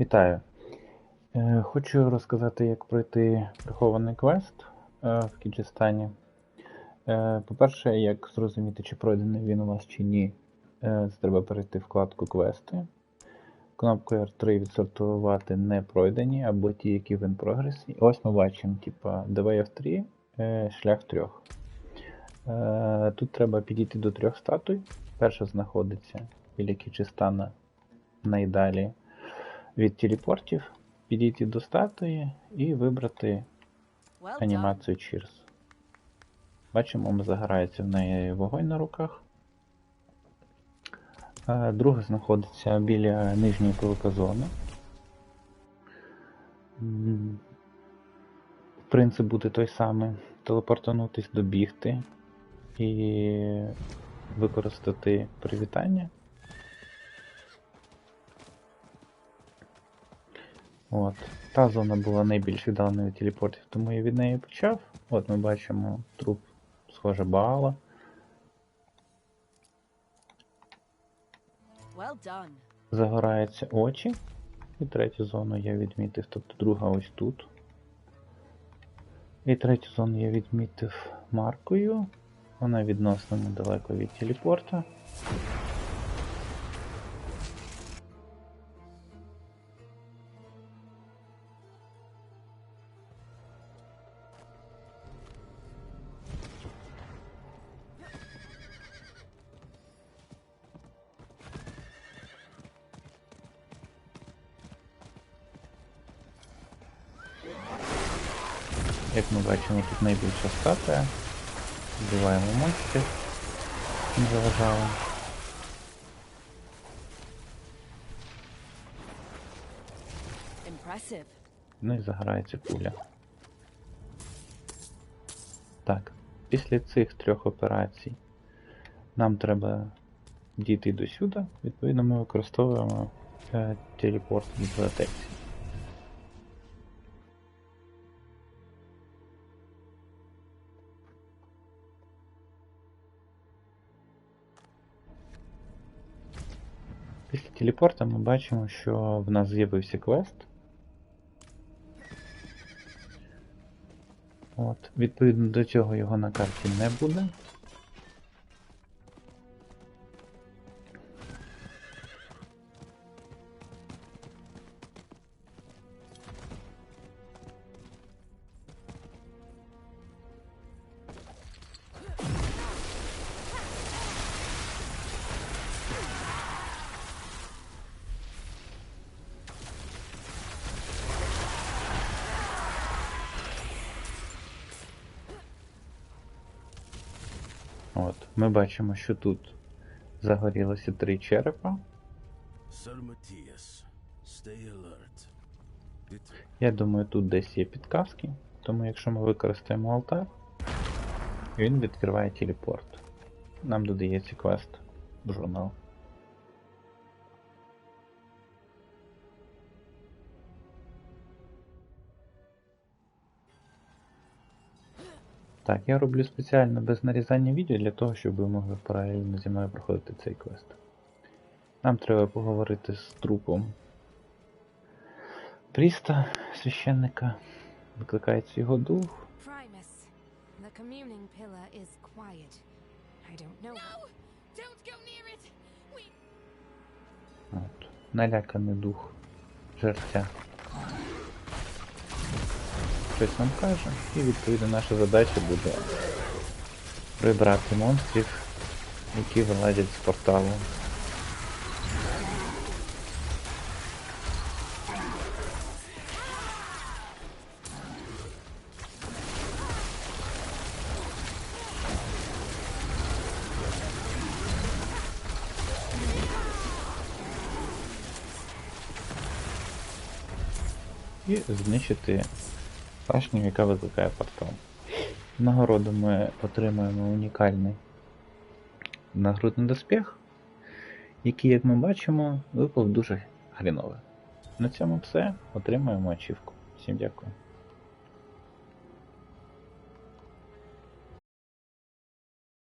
Вітаю. Е, Хочу розказати, як пройти прихований квест е, в Кіджистані. Е, По-перше, як зрозуміти, чи пройдений він у вас чи ні, це треба перейти в вкладку квести. Кнопкою R3 відсортувати не пройдені або ті, які в in прогресі. Ось ми бачимо, Way of 3, е, шлях трьох. Тут треба підійти до трьох статуй. Перша знаходиться біля Кіджистана найдалі від телепортів, підійти до статуї і вибрати анімацію Cheers. Бачимо, загорається в неї вогонь на руках. Е, Друга знаходиться біля нижньої пилокозони. М, Принцип буде той самий: телепортанутись, добігти і використати привітання. От. Та зона була найбільш віддалена від телепортів, тому я від неї почав. От ми бачимо труп, схоже, Баала. Well. Загораються очі. І третю зону я відмітив, тобто друга ось тут. І третю зону я відмітив маркою. Вона відносно недалеко від телепорта. Як ми бачимо, тут найбільша статуя. Вбиваємо монстрів. Не заважали. Ну і загорається куля. Так, після цих трьох операцій нам треба дійти до сюди. Відповідно, ми використовуємо е, телепорт бібліотеці. Після телепорта ми бачимо, що в нас з'явився квест. От, відповідно до цього його на карті не буде. От, ми бачимо, що тут загорілося три черепа. Я думаю, тут десь є підказки, тому якщо ми використаємо алтар, він відкриває телепорт. Нам додається квест в журнал. Так, я роблю спеціально без нарізання відео для того, щоб ви могли паралельно зі мною проходити цей квест. Нам треба поговорити з трупом Пріста, священника. Викликається його дух. От. Наляканий дух жерця. Щось нам каже, і відповідно наша задача буде прибрати монстрів, які вилазять з порталу. знищити башню, яка викликає портал. Нагороду ми отримуємо унікальний нагрудний доспіх, який, як ми бачимо, випав дуже хріновий. На цьому все. Отримуємо ачівку. Всім дякую.